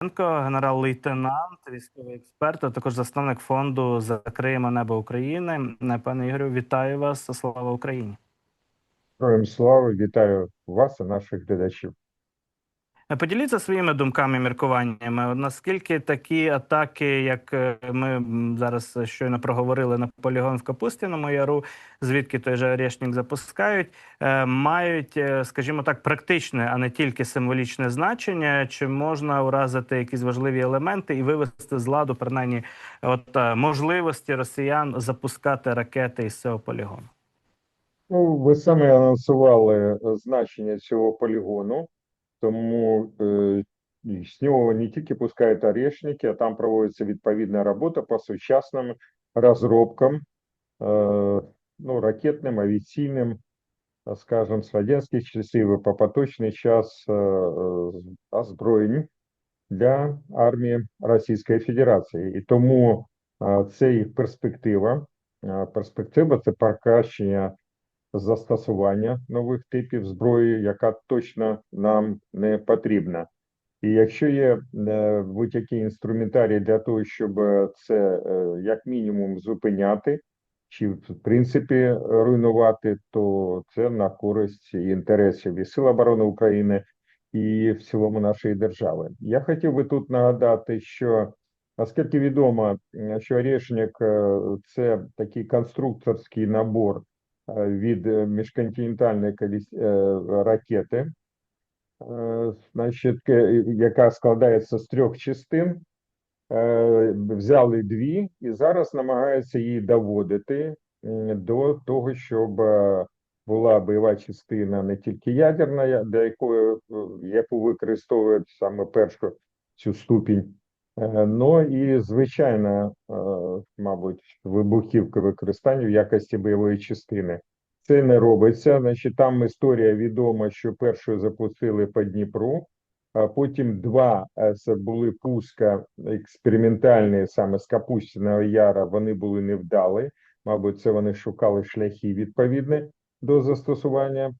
Генерал-лейтенант, військовий експерт, а також засновник фонду Закриємо небо України. Е, Пане Ігорю, вітаю вас. Слава Україні. Слава, вітаю вас і наших глядачів. Поділіться своїми думками, міркуваннями. Наскільки такі атаки, як е, ми зараз щойно проговорили на полігон в Капустіному Яру, звідки той же Орешник запускають, е, мають, е, скажімо так, практичне, а не тільки символічне значення? Чи можна уразити якісь важливі елементи і вивести з ладу принаймні от можливості росіян запускати ракети із цього полігону? Ну, ви самі анонсували значення цього полігону, тому е, і з нього не тільки пускають орешники, а там проводиться відповідна робота по сучасним розробкам, е, ну, ракетним, авіаційним, а, скажем, з радянських часів і по поточний час е, е, озброєнь для армії Російської Федерації. І тому е, це їх перспектива. Е, Перспектива це покращення застосування нових типів зброї, яка точно нам не потрібна. І якщо є е, будь-які інструментарії для того, щоб е, це е, як мінімум зупиняти, чи в принципі руйнувати, то це на користь інтересів і Сил оборони України і в цілому нашої держави. Я хотів би тут нагадати, що наскільки відомо, що Орешник це такий конструкторський набор від е, міжконтинентальної е, ракети, е, значить, яка складається з трьох частин. Е, Взяли дві і зараз намагаються її доводити до того, щоб е, була бойова частина не тільки ядерна, для якої е, яку використовують саме першу цю ступінь, е, ну і звичайна, е, мабуть, вибухівка використання в якості бойової частини. Це не робиться. Значить, там історія відома, що першою запустили по Дніпру, а потім два е, це були пуска експериментальні саме з Капустіного Яра. Вони були невдалі. Мабуть, це вони шукали шляхи відповідні до застосування.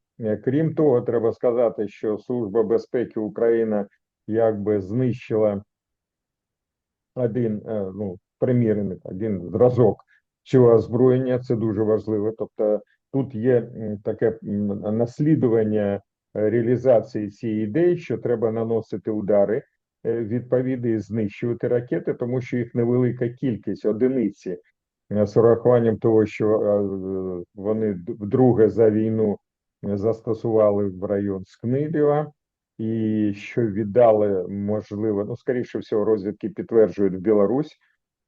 Крім того, треба сказати, що Служба безпеки України якби знищила один е, ну примірник, один зразок цього озброєння. Це дуже важливо. Тобто тут є таке наслідування е, реалізації цієї ідеї, що треба наносити удари е, відповідно і знищувати ракети, тому що їх невелика кількість одиниці з урахуванням того, що вони вдруге за війну застосували в район Скнилєва, і що віддали, можливо, ну скоріше всього, розвідки підтверджують в Білорусь,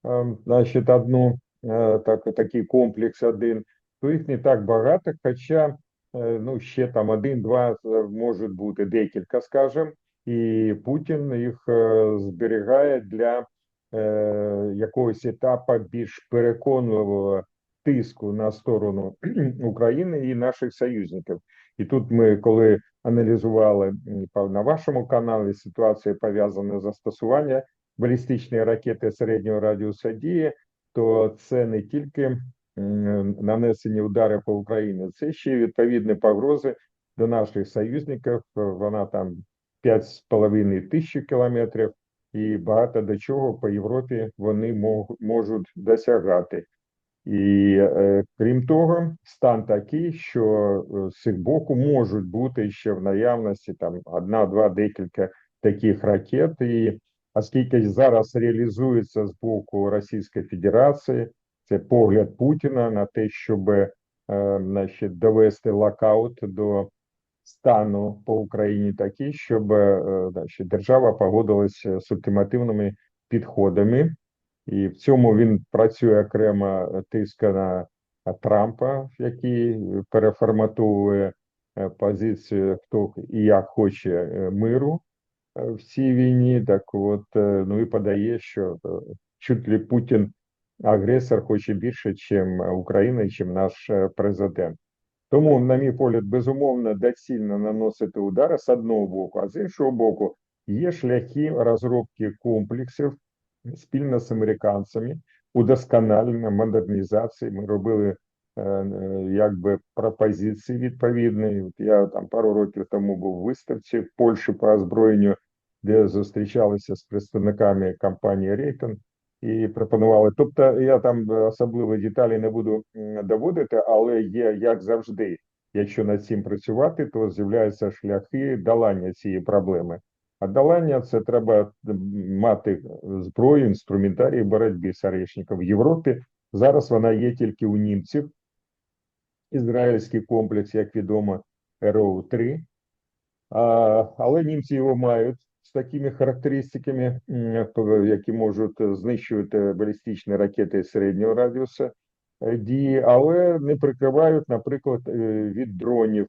е, значить, одну е, так, такий комплекс один, то їх не так багато, хоча е, ну ще там один-два е, можуть бути декілька, скажімо, і Путін їх зберігає для якогось етапу більш переконливого тиску на сторону України і наших союзників. І тут ми, коли аналізували м, на вашому каналі ситуацію пов'язану з застосування балістичної ракети середнього радіуса дії, то це не тільки нанесені удари по Україні, це ще й відповідні погрози до наших союзників. Вона там 5,5 тисяч кілометрів, і багато до чого по Європі вони можуть досягати. І е, крім того, стан такий, що е, з їх боку можуть бути ще в наявності там одна, два, декілька таких ракет. І оскільки зараз реалізується з боку Російської Федерації, це погляд Путіна на те, щоб е, значить, довести локаут до стану по Україні такий, щоб е, значить, держава погодилася з ультимативними підходами. І в цьому він працює окремо тиска на е, Трампа, який переформатовує е, позицію, хто і як хоче е, миру е, в цій війні. Так от, е, ну і подає, що е, чуть ли Путін агресор хоче більше, ніж Україна, ніж наш е, президент. Тому, на мій погляд, безумовно, доцільно наносити удари з одного боку, а з іншого боку, є шляхи розробки комплексів спільно з американцями, удосконалення, модернізації. Ми робили е, е, якби пропозиції відповідні. Я там пару років тому був в виставці в Польщі по озброєнню де зустрічалися з представниками компанії Рейтон і пропонували. Тобто, я там особливо деталі не буду доводити, але є як завжди. Якщо над цим працювати, то з'являються шляхи долання цієї проблеми. А це треба мати зброю, інструментарій боротьби з арешником. В Європі зараз вона є тільки у німців. Ізраїльський комплекс, як відомо, РОУ-3. А, але німці його мають з такими характеристиками, які можуть знищувати балістичні ракети середнього радіуса е, дії, але не прикривають, наприклад, е, від дронів.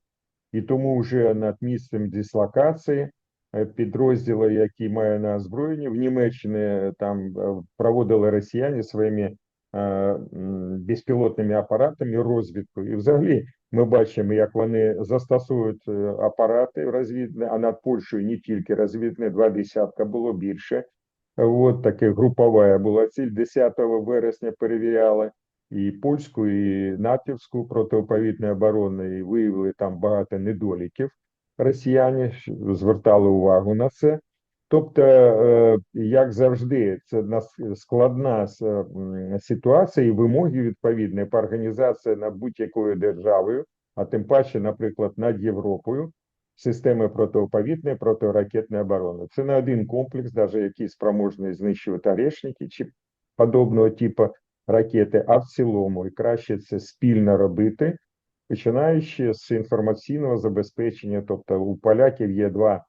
І тому вже над місцем дислокації підрозділи, які має на озброєнні в Німеччині, е, там е, проводили росіяни своїми е, безпілотними апаратами розвідку. І взагалі ми бачимо, як вони застосують е, апарати розвідні, а над Польщею не тільки розвідні, два десятка було більше. От таке групова була ціль. 10 вересня перевіряли і польську, і натівську протиповітну оборону, і виявили там багато недоліків. Росіяни звертали увагу на це. Тобто, е, як завжди, це складна ситуація і вимоги відповідні по організації над будь-якою державою, а тим паче, наприклад, над Європою, системи протиповітної протиракетної оборони. Це не один комплекс, навіть який спроможний знищувати орешники чи подобного типу ракети, а в цілому, і краще це спільно робити, починаючи з інформаційного забезпечення. Тобто у поляків є два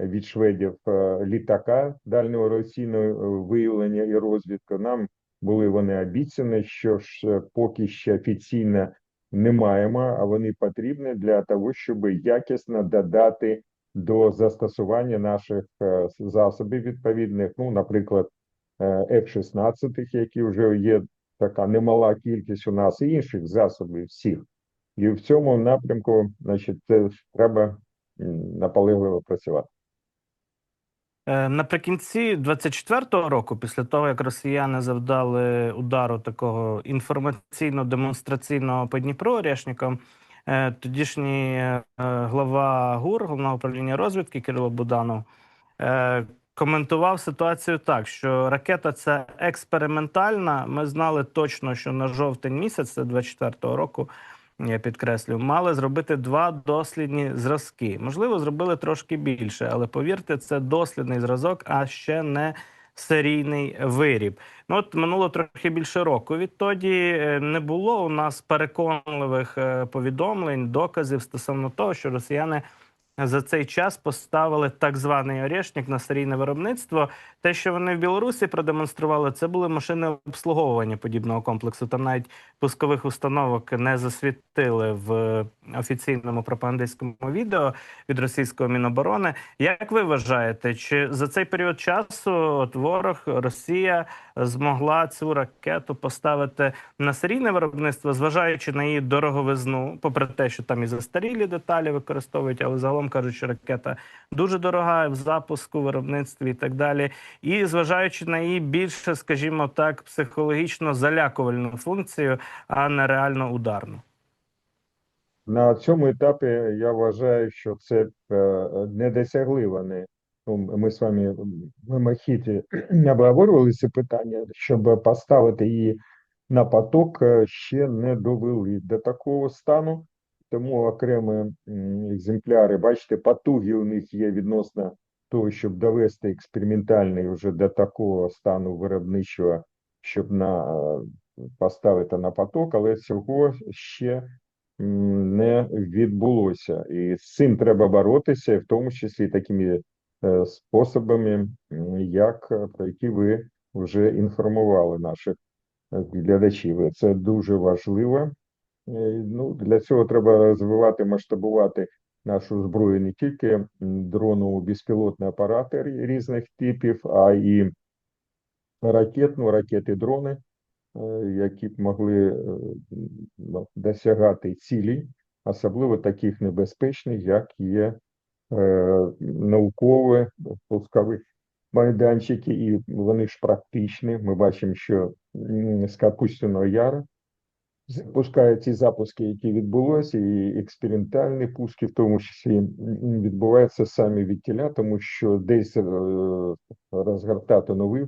від шведів е, літака дальнього роційного е, виявлення і розвідки. Нам були вони обіцяні, що ж е, поки ще офіційно не маємо, а вони потрібні для того, щоб якісно додати до застосування наших засобів відповідних. Ну, наприклад, е, F-16, які вже є така немала кількість у нас, і інших засобів всіх. І в цьому напрямку, значить, це треба м, наполегливо працювати. Е, Наприкінці 24-го року, після того як росіяни завдали удару такого інформаційно-демонстраційного по Дніпру Орешникам, е, тодішній е, глава ГУР головного управління розвідки Кирило Буданов коментував ситуацію так, що ракета це експериментальна. Ми знали точно, що на жовтень місяць, це 24-го року, я підкреслю, мали зробити два дослідні зразки. Можливо, зробили трошки більше, але повірте, це дослідний зразок, а ще не серійний виріб. Ну от минуло трохи більше року. Відтоді е, не було у нас переконливих е, повідомлень, доказів стосовно того, що росіяни. За цей час поставили так званий орешник на серійне виробництво. Те, що вони в Білорусі продемонстрували, це були машини обслуговування подібного комплексу. Там навіть пускових установок не засвітили в офіційному пропагандистському відео від російського міноборони. Як ви вважаєте, чи за цей період часу от ворог Росія змогла цю ракету поставити на серійне виробництво, зважаючи на її дороговизну, попри те, що там і застарілі деталі використовують, але загалом кажуть, що ракета дуже дорога в запуску, виробництві і так далі. І зважаючи на її більше, скажімо так, психологічно залякувальну функцію, а не реально ударну. На цьому етапі я вважаю, що це е, не досягли вони. Ну, ми з вами в мимохіті обговорювали це питання, щоб поставити її на поток, е, ще не довели до такого стану. Тому окремі екземпляри, бачите, потуги у них є відносно того, щоб довести експериментальний вже до такого стану виробничого, щоб на, е, поставити на поток, але цього ще не відбулося. І з цим треба боротися, в тому числі такими е, способами, як е, про які ви вже інформували наших глядачів. Це дуже важливо. Е, Ну, для цього треба розвивати, масштабувати нашу зброю не тільки дрону безпілотні апарати різних типів, а і ракетну, ракети, дрони, е, які б могли е, ну, досягати цілей, особливо таких небезпечних, як є наукові пускові майданчики, і вони ж практичні. Ми бачимо, що з Капустяного Яру запускає ті запуски, які відбулися, і експериментальні пуски, в тому числі, відбуваються самі від тіля, тому що десь е, розгортати нові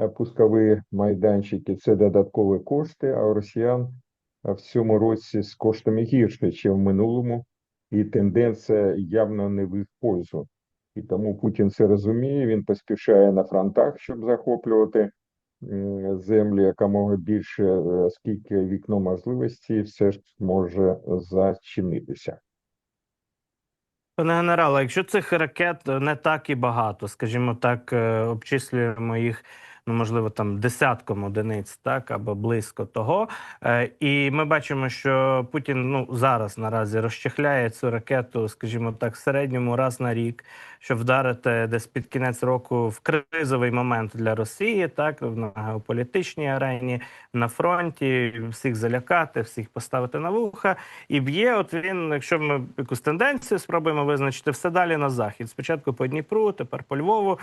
е, пускові майданчики це додаткові кошти, а у росіян е, в цьому році з коштами гірше, ніж в минулому, і тенденція явно не в їх пользу. І тому Путін це розуміє. Він поспішає на фронтах, щоб захоплювати землі якомога більше, е, оскільки вікно можливості все ж може зачинитися. Пане генерале, якщо цих ракет не так і багато, скажімо так, е, обчислюємо їх, ну можливо, там десятком одиниць, так або близько того. е, І ми бачимо, що Путін ну зараз наразі розчехляє цю ракету, скажімо так, в середньому раз на рік, щоб вдарити десь під кінець року в кризовий момент для Росії, так на геополітичній арені, на фронті, всіх залякати, всіх поставити на вуха. І б'є, от він, якщо ми якусь тенденцію спробуємо визначити, все далі на захід. Спочатку по Дніпру, тепер по Львову.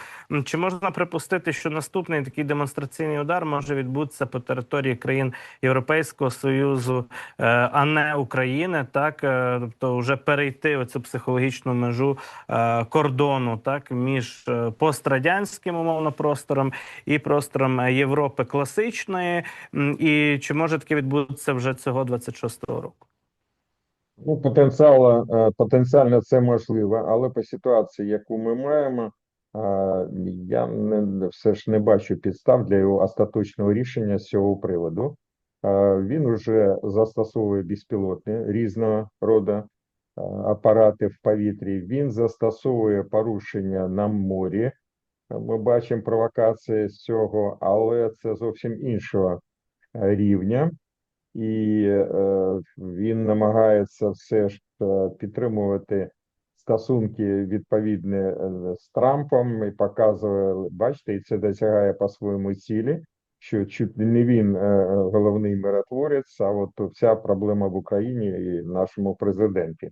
Чи можна припустити, що наступний такий демонстраційний удар може відбутися по території країн Європейського Союзу, е, а не України, так Е, тобто вже перейти оцю психологічну межу е, кордону, так між е, пострадянським умовно простором і простором е, Європи класичної. І чи може таке відбутися вже цього 26-го року? Ну, потенціал, е, потенціально це можливо, але по ситуації, яку ми маємо, я не, все ж не бачу підстав для його остаточного рішення з цього приводу. Він вже застосовує безпілотні різного роду апарати в повітрі. Він застосовує порушення на морі. Ми бачимо провокації з цього, але це зовсім іншого е, рівня і е, він намагається все ж е, підтримувати стосунки відповідні з Трампом і показує, бачите, і це досягає по-своєму цілі, що чуть не він головний миротворець, а от вся проблема в Україні і нашому президенті.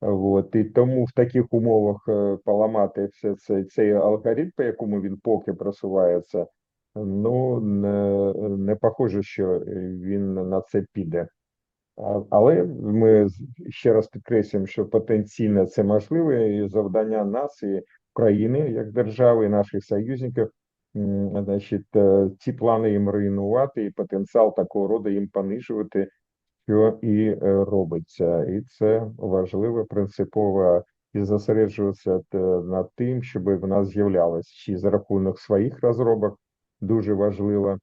От, і тому в таких умовах е, поламати все це, цей алгоритм, по якому він поки просувається, ну не, не похоже, що він на це піде. Але ми ще раз підкреслюємо, що потенційно це можливе, і завдання нас і країни як держави, і наших союзників, значить, е, ці плани їм руйнувати, і потенціал такого роду їм понижувати, що і е, робиться. І це важливо, принципово і зосереджуватися над тим, щоб в нас з'являлось чи за рахунок своїх розробок, дуже важливо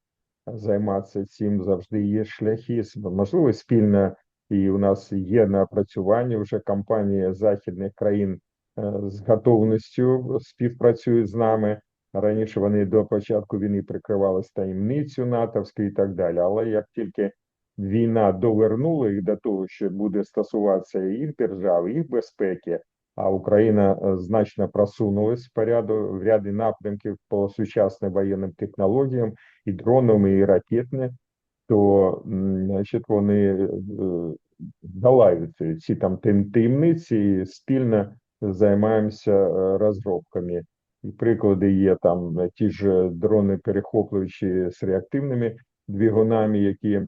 займатися цим. Завжди є шляхи, можливо, спільно, і у нас є напрацювання вже компанії західних країн е, з готовністю співпрацюють з нами. Раніше вони до початку війни прикривалися таємницю натовською і так далі. Але як тільки війна довернула їх до того, що буде стосуватися їх держави, їх безпеки, а Україна е, значно просунулась в поряду в ряді напрямків по сучасним воєнним технологіям, і дроновим, і ракетним, то значить, вони е, долають ці там таєм- таємниці і спільно займаємося е, розробками. І приклади є там е, ті ж дрони перехоплюючі з реактивними двигунами, які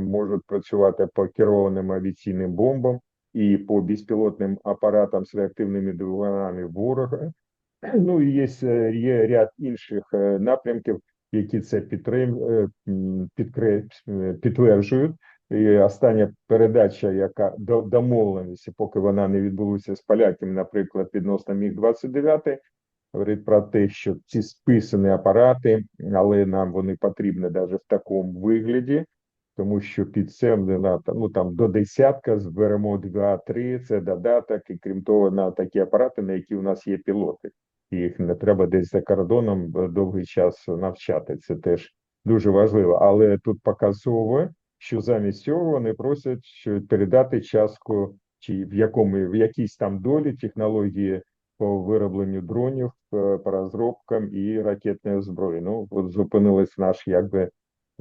можуть працювати по керованим авіаційним бомбам і по безпілотним апаратам з реактивними двигунами ворога. Ну і є, е, є ряд інших е, напрямків, які це підтрим, е, підкре- підтверджують. І остання передача, яка до домовленості, поки вона не відбулася з поляками, наприклад, відносно міг 29 говорить про те, що ці списані апарати, але нам вони потрібні навіть в такому вигляді, тому що під це ну там до десятка зберемо 2-3, це додаток, і крім того, на такі апарати, на які у нас є пілоти. Їх не треба десь за кордоном е, довгий час навчати. Це теж дуже важливо. Але тут показово, що замість цього вони просять передати частку чи в якому в якійсь там долі технології по виробленню дронів, е, по розробкам і ракетної зброї. Ну от зупинились наш якби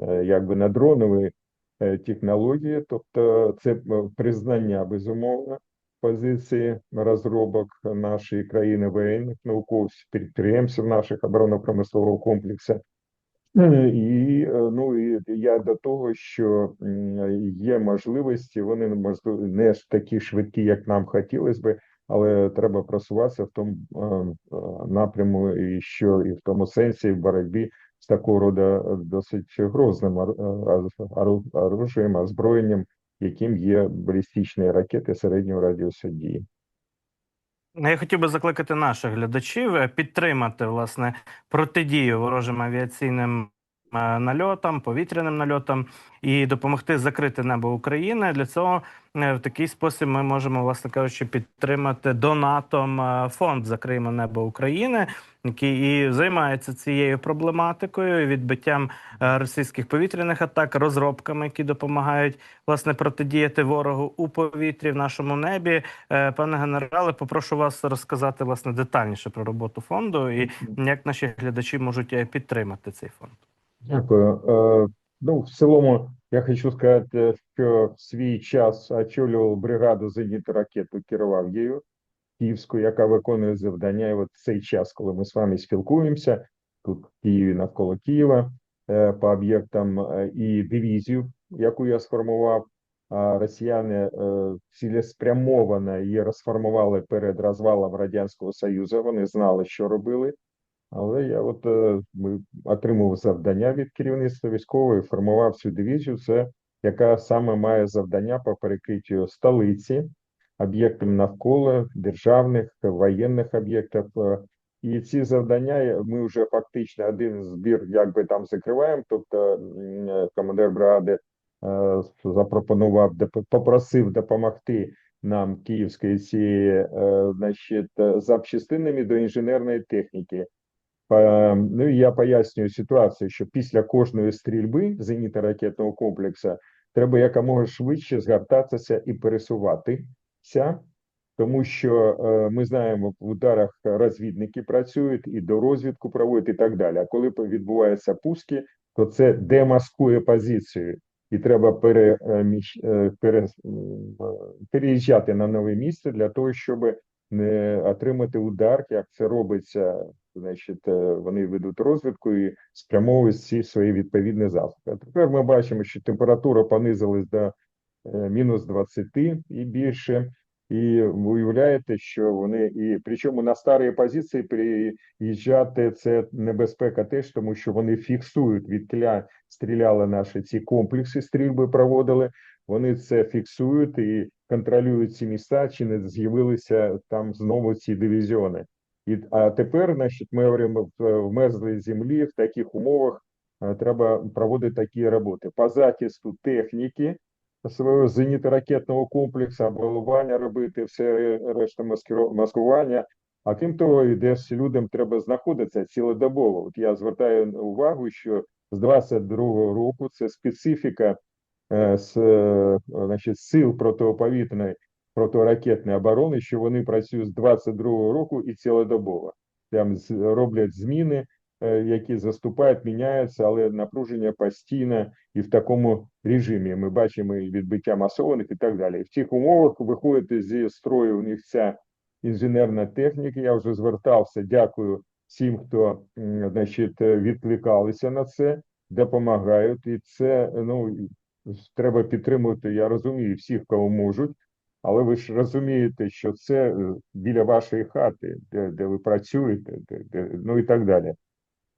е, якби на дронові е, технології, тобто це признання безумовно позиції розробок нашої країни воєнних науковців, підприємців наших оборонно-промислового комплексу. І ну і я до того, що є можливості, вони можливо не такі швидкі, як нам хотілося би, але треба просуватися в тому е, е, напряму, і що і в тому сенсі в боротьбі з такого роду е, досить грозним ор- ору- оружієм, озброєнням, яким є балістичні ракети середнього радіусу дії. Ну, Я хотів би закликати наших глядачів підтримати власне протидію ворожим авіаційним нальотам, повітряним нальотам і допомогти закрити небо України. Для цього е, в такий спосіб ми можемо, власне кажучи, підтримати донатом е, фонд Закриємо небо України, який і займається цією проблематикою, відбиттям е, російських повітряних атак, розробками, які допомагають власне протидіяти ворогу у повітрі в нашому небі. Е, Пане генерале, попрошу вас розказати власне детальніше про роботу фонду і як наші глядачі можуть е, підтримати цей фонд. Дякую. Е, Ну, в цілому, я хочу сказати, що в свій час очолював бригаду зенітно ракету, керував її Київську, яка виконує завдання. І от цей час, коли ми з вами спілкуємося, тут в Києві навколо Києва, е, по об'єктам е, і дивізію, яку я сформував. А росіяни цілеспрямовано її розформували перед розвалом Радянського Союзу. Вони знали, що робили. Але я от е, ми отримував завдання від керівництва військової, формував цю дивізію, це яка саме має завдання по перекриттю столиці, об'єктів навколо державних воєнних об'єктів. Е, І ці завдання е, ми вже фактично один збір якби там закриваємо. Тобто командир бригади запропонував, попросив допомогти нам київської цієї, значить, запчастинами до інженерної техніки. Е, Ну я пояснюю ситуацію, що після кожної стрільби зенітно-ракетного комплексу треба якомога швидше згортатися і пересуватися, тому що е, ми знаємо, в ударах розвідники працюють і до розвідку проводять і так далі. А коли відбуваються пуски, то це демаскує позицію, і треба переміщ, е, пере, е, переїжджати на нове місце для того, щоб не отримати удар, як це робиться значить, е, вони ведуть розвідку і спрямовують всі свої відповідні засоби. А тепер ми бачимо, що температура понизилась до е, мінус 20 і більше. І уявляєте, що вони і причому на старі позиції приїжджати це небезпека теж, тому що вони фіксують відкля стріляли наші ці комплекси, стрільби проводили. Вони це фіксують і контролюють ці міста, чи не з'явилися там знову ці дивізіони. І, а тепер, значить, ми говоримо в, мерзлій землі, в таких умовах е, треба проводити такі роботи по захисту техніки свого зенітно-ракетного комплексу, обвалування робити, все решта маскування. А крім того, і десь людям треба знаходитися цілодобово. От я звертаю увагу, що з 22-го року це специфіка е, з, е, значить, сил протиповітряної протиракетної оборони, що вони працюють з 22-го року і цілодобово. Там роблять зміни, е, які заступають, міняються, але напруження постійне і в такому режимі. Ми бачимо і відбиття масованих і так далі. В цих умовах виходити зі строю у них ця інженерна техніка. Я вже звертався. Дякую всім, хто значить, відкликалися на це, допомагають. І це ну треба підтримувати. Я розумію всіх, кого можуть. Але ви ж розумієте, що це е, біля вашої хати, де, де ви працюєте, де, де, ну і так далі. Е,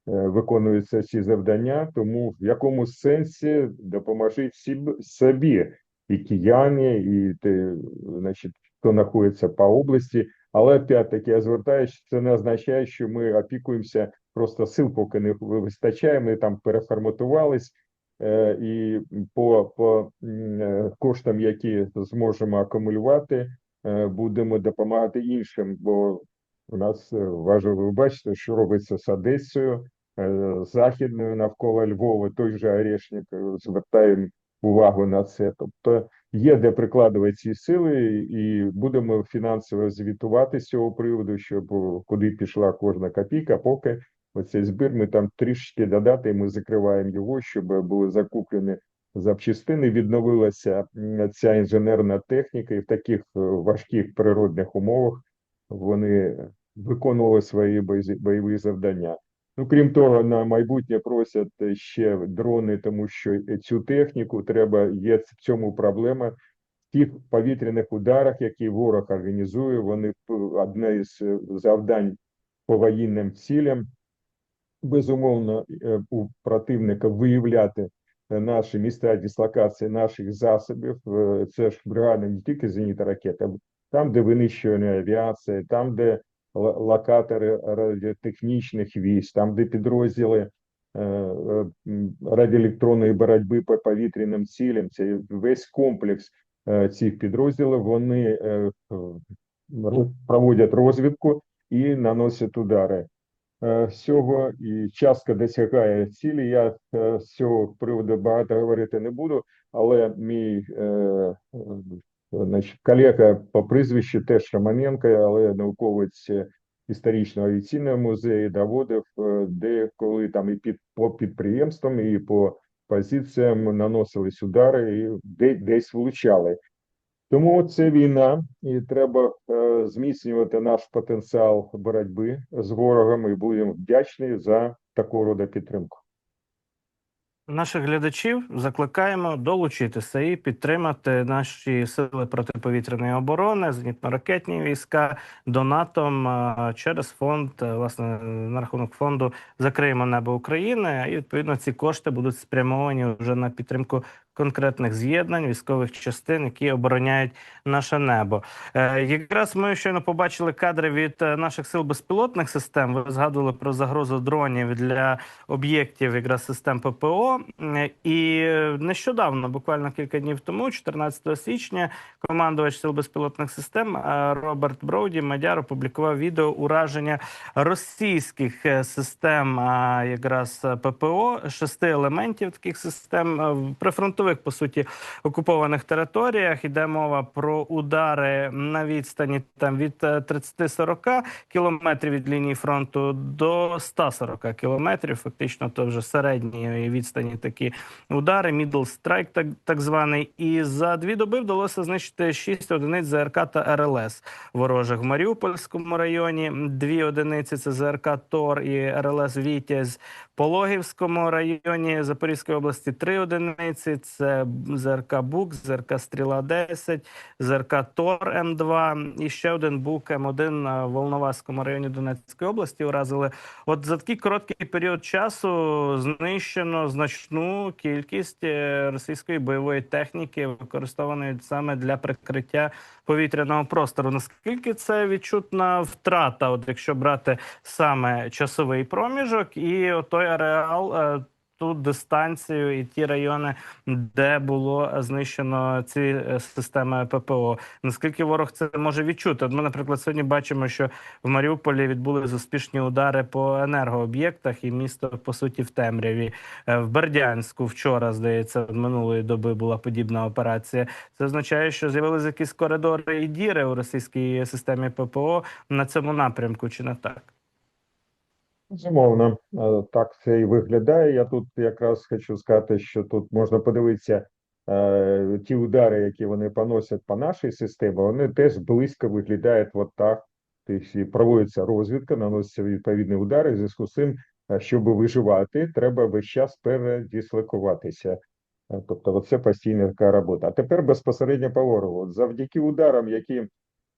Виконуються ці завдання, тому в якомусь сенсі допоможіть всі собі, і кияни, і те, значить, хто знаходиться по області. Але опять-таки я звертаюся, це не означає, що ми опікуємося, просто сил поки не вистачає. Ми там переформатувались. Е, і по, по е, коштам, які зможемо акумулювати, е, будемо допомагати іншим. Бо у нас важливо, ви бачите, що робиться з Одесою, Західною навколо Львова, той же Орешник, звертаємо увагу на це. Тобто є де прикладувати ці сили, і будемо фінансово звітувати з цього приводу, щоб куди пішла кожна копійка, поки оцей збір ми там трішки додати, ми закриваємо його, щоб були закуплені запчастини, відновилася ця інженерна техніка, і в таких е, важких природних умовах вони виконували свої бойові завдання. Ну, крім того, на майбутнє просять ще дрони, тому що цю техніку треба, є в цьому проблема. В тих повітряних ударах, які ворог організує, вони одне із е, завдань по воєнним цілям. Безумовно, е, у противника виявляти е, наші міста дислокації наших засобів. Е, Це ж бригада не тільки зенітно ракет, а там, де винищування авіації, там, де локатори радіотехнічних військ, там, де підрозділи радіоелектронної боротьби по повітряним цілям, це весь комплекс цих підрозділів, вони проводять розвідку і наносять удари. Е, з цього і часто досягає цілі. Я е, з цього приводу багато говорити не буду, але мій е, е, значить, колега по прізвищу теж Романенко, але науковець е, історичного авіаційного музею доводив, е, де коли там і під по підприємствам, і по позиціям наносились удари, і десь влучали. Тому це війна, і треба е, зміцнювати наш потенціал боротьби з ворогом. І будемо вдячні за такого роду підтримку. Наших глядачів закликаємо долучитися і підтримати наші сили протиповітряної оборони, зенітно-ракетні війська донатом е, через фонд. е, Власне на рахунок фонду закриємо небо України. І відповідно ці кошти будуть спрямовані вже на підтримку конкретних з'єднань військових частин, які обороняють наше небо. Е, якраз ми щойно побачили кадри від е, наших сил безпілотних систем. Ви згадували про загрозу дронів для об'єктів якраз систем ППО. І е, нещодавно, буквально кілька днів тому, 14 січня, командувач сил безпілотних систем е, Роберт Броуді Мадяр опублікував відео ураження російських систем, якраз ППО, шести елементів таких систем е, в по суті окупованих територіях. Іде мова про удари на відстані там від е, 30-40 кілометрів від лінії фронту до 140 кілометрів. Фактично, то вже середньої відстані такі удари. Middle strike, так, так званий. І за дві доби вдалося знищити 6 одиниць ЗРК та РЛС ворожих в Маріупольському районі. Дві одиниці це ЗРК Тор і РЛС Вітязь. Пологівському районі Запорізької області три одиниці. Це ЗРК Бук, ЗРК Стріла 10, ЗРК Тор М2 і ще один Бук М1 в Волноваському районі Донецької області. Уразили. От за такий короткий період часу знищено значну кількість е, російської бойової техніки, використованої саме для прикриття повітряного простору. Наскільки це відчутна втрата, от якщо брати саме часовий проміжок і той ареал. Ту дистанцію і ті райони, де було знищено ці е, системи ППО. Наскільки ворог це може відчути? От ми, наприклад, сьогодні бачимо, що в Маріуполі відбулись успішні удари по енергооб'єктах, і місто по суті в темряві. Е, В Бердянську вчора, здається, минулої доби була подібна операція. Це означає, що з'явилися якісь коридори і діри у російській системі ППО на цьому напрямку, чи не так? Безумовно, е, так це і виглядає. Я тут якраз хочу сказати, що тут можна подивитися е, ті удари, які вони поносять по нашій системі, вони теж близько виглядають от так. Тобто проводиться розвідка, наносяться відповідні удари. В зв'язку з цим, е, щоб виживати, треба весь час передислокуватися. Е, Тобто, це постійна така робота. А тепер безпосередньо по ворогу. Завдяки ударам, які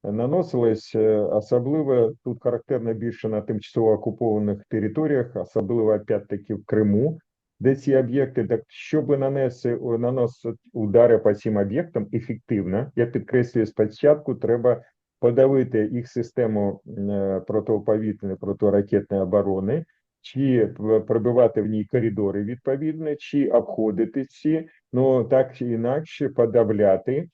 наносились, е, особливо тут характерно більше на тимчасово окупованих територіях, особливо опять-таки в Криму, де ці об'єкти, так щоб нанести наносити удари по цим об'єктам ефективно, я підкреслюю, спочатку треба подавити їх систему е, протиповітряної протиракетної оборони, чи пробивати в ній коридори відповідні, чи обходити ці, ну так чи інакше подавляти.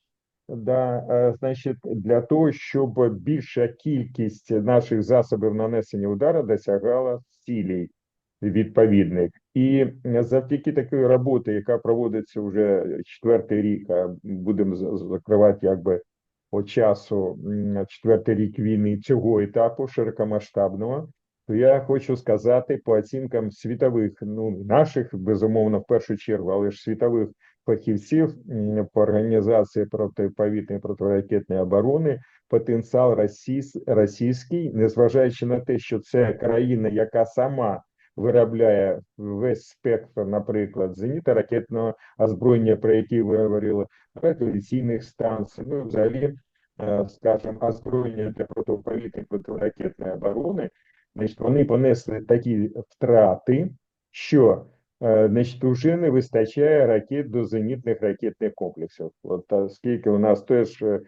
Да, е, значить, для того, щоб більша кількість наших засобів нанесення удару досягала цілей відповідних, і завдяки такої роботи, яка проводиться вже четвертий рік, а будемо закривати якби по часу четвертий рік війни цього етапу широкомасштабного, то я хочу сказати по оцінкам світових, ну наших безумовно в першу чергу, але ж світових фахівців по організації протиповітряної протиракетної оборони, потенціал російсь- російський, незважаючи на те, що це країна, яка сама виробляє весь спектр, наприклад, зенітно-ракетного озброєння, про які ви говорили, радіаційних станцій, ну, взагалі, е, скажімо, озброєння для протиповітряної протиракетної оборони, значить, вони понесли такі втрати, що значить, вже не вистачає ракет до зенітних ракетних комплексів. От оскільки у нас теж е,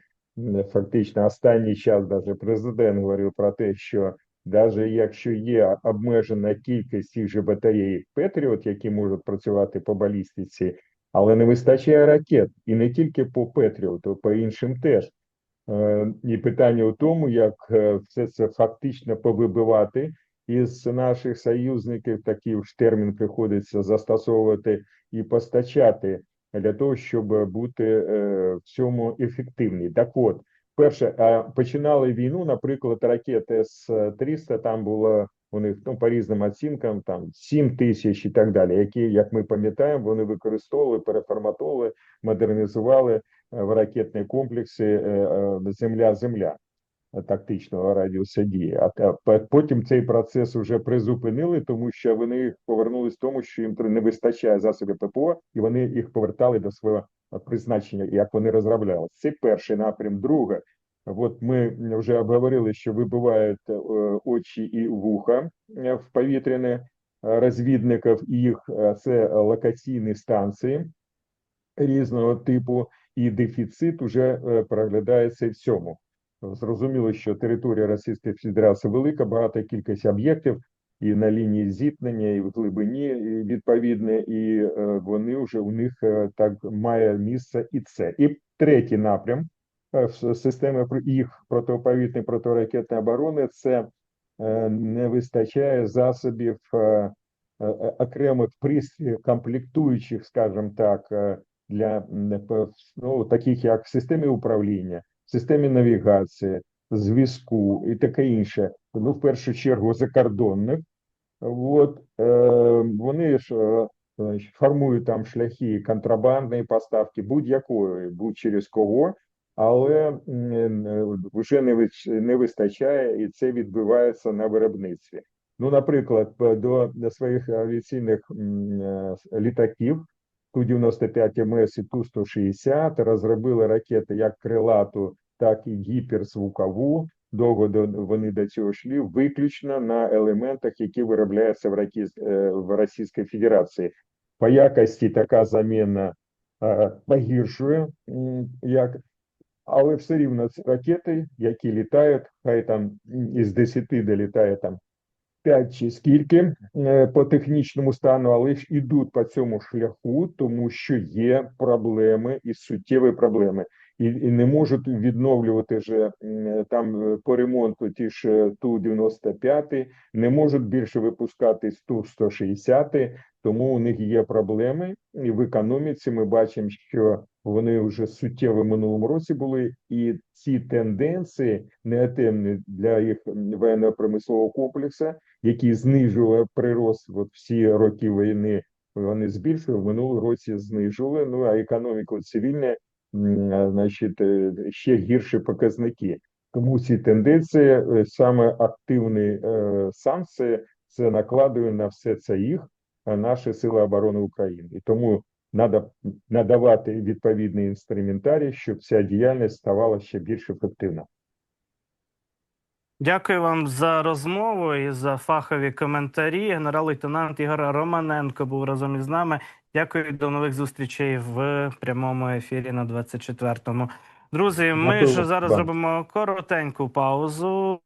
фактично останній час даже президент говорив про те, що навіть якщо є обмежена кількість тих же батарей Петріот, які можуть працювати по балістиці, але не вистачає ракет, і не тільки по Петріоту, по іншим теж. Е, І питання у тому, як е, все це фактично повибивати із наших союзників, такий ж термін приходиться застосовувати і постачати для того, щоб бути е, в цьому ефективні. Так от, перше, починали війну, наприклад, ракети С-300, там було у них ну, по різним оцінкам, там 7 тисяч і так далі, які, як ми пам'ятаємо, вони використовували, переформатовували, модернізували е, в ракетні комплекси е, Земля-Земля тактичного радіуса дії. А потім цей процес вже призупинили, тому що вони повернулись в тому, що їм не вистачає засобів ППО, і вони їх повертали до свого призначення, як вони розробляли. Це перший напрям. Друге, от ми вже обговорили, що вибивають е, очі і вуха е, в повітряне е, розвідників, і їх це локаційні станції різного типу, і дефіцит уже проглядається в цьому. Зрозуміло, що територія Російської Федерації велика, багата кількість об'єктів і на лінії зіткнення, і в глибині відповідне, і е, вони вже у них е, так має місце і це. І третій напрям е, системи їх протиповітряної протиракетної оборони це не вистачає засобів окремих пристроїв, комплектуючих, скажімо так, для ну, таких як в системі управління, системі навігації, зв'язку і таке інше. Ну, в першу чергу, закордонних. От, е, вони ж е, формують там шляхи контрабандної поставки, будь-якої, будь через кого, але е, вже не, не вистачає, і це відбувається на виробництві. Ну, наприклад, до, до своїх авіаційних е, літаків Ту-95 МС і Ту-160 розробили ракети як крилату, так і гіперзвукову. Довго до, вони до цього йшли виключно на елементах, які виробляються в, Ракі, е, в Російській Федерації. По якості така заміна е, погіршує, як, але все рівно це ракети, які літають, хай там із 10 долітає там 5 чи скільки е, по технічному стану, але ж ідуть по цьому шляху, тому що є проблеми і суттєві проблеми, і, і не можуть відновлювати же м, там е, по ремонту ті ж е, Ту-95, не можуть більше випускати Ту-160, тому у них є проблеми. І в економіці ми бачимо, що вони вже суттєво в минулому році були, і ці тенденції негативні для їх воєнно-промислового комплексу, які знижували прирост от всі роки війни, вони збільшували, в минулому році знижували. Ну а економіку цивільне, значить, е, ще гірші показники. Тому ці тенденції е, саме активні е, санкції це накладує на все це їх наші сили оборони України. І тому треба надавати відповідний інструментарій, щоб ця діяльність ставала ще більш ефективна. Дякую вам за розмову і за фахові коментарі. Генерал-лейтенант Ігор Романенко був разом із нами. Дякую до нових зустрічей в прямому ефірі на 24-му. Друзі, ми ж зараз зробимо коротеньку паузу.